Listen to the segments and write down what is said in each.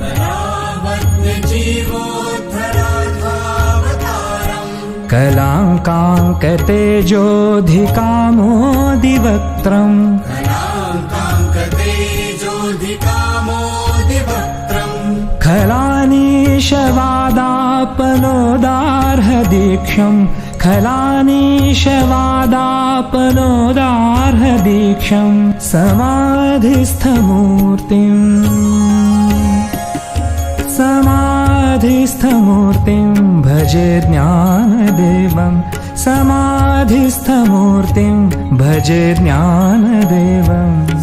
कलावत्नजीवोद्धरार्थावतारम् कलाङ्काङ्कतेजोऽधिकामोदिवक्त्रम् खलानीशवादापनोदार्हदीक्षम् खलानीशवादापनोदार्हदीक्षम् समाधिस्थमूर्तिम्। समाधिस्थमूर्तिम् भजे ज्ञानदेवम्। समाधिस्थमूर्तिम् भजे ज्ञानदेवम्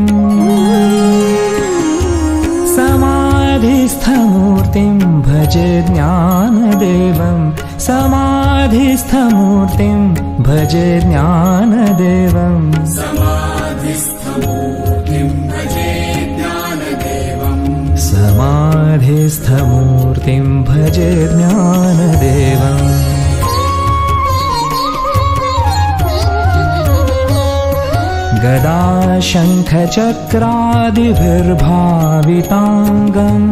भजे ज्ञानदेवम् समाधिस्थमूर्तिम् भजे ज्ञानदेवम् समाधिस्थमूर्तिम् भजे ज्ञानदेवम् गदा शङ्खचक्रादिभिर्भाविताङ्गम्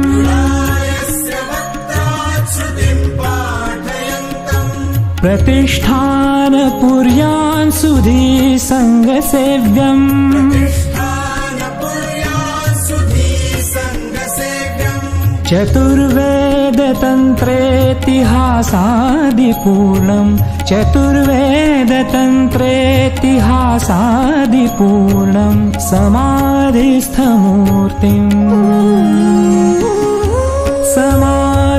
प्रतिष्ठानपुर्यान् सुधी सङ्गसेव्यम्। चतुर्वेदतन्त्रेतिहासादिपूर्णम्। चतुर्वेदतन्त्रेतिहासादिपूर्णम्। समाधिस्थमूर्तिम्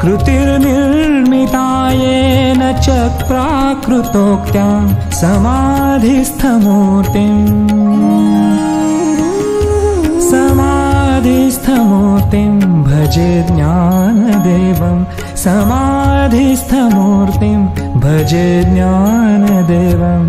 कृतिर्निर्मितायेन च प्राकृतोक्त्या समाधिस्थमूर्तिम्। समाधिस्थमूर्तिं भजे ज्ञानदेवं समाधिस्थमूर्तिं भजे ज्ञानदेवम्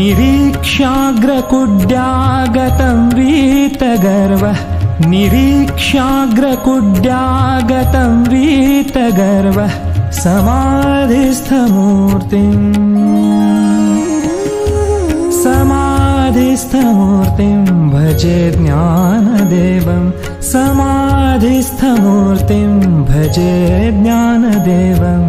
निरीक्ष्याग्रकुड्यागतं वीतगर्वः निरीक्ष्याग्रकुड्यागतं वीतगर्वः समाधिस्थमूर्तिम् समाधिस्थमूर्तिं भजे ज्ञानदेवं समाधिस्थमूर्तिं भजे ज्ञानदेवम्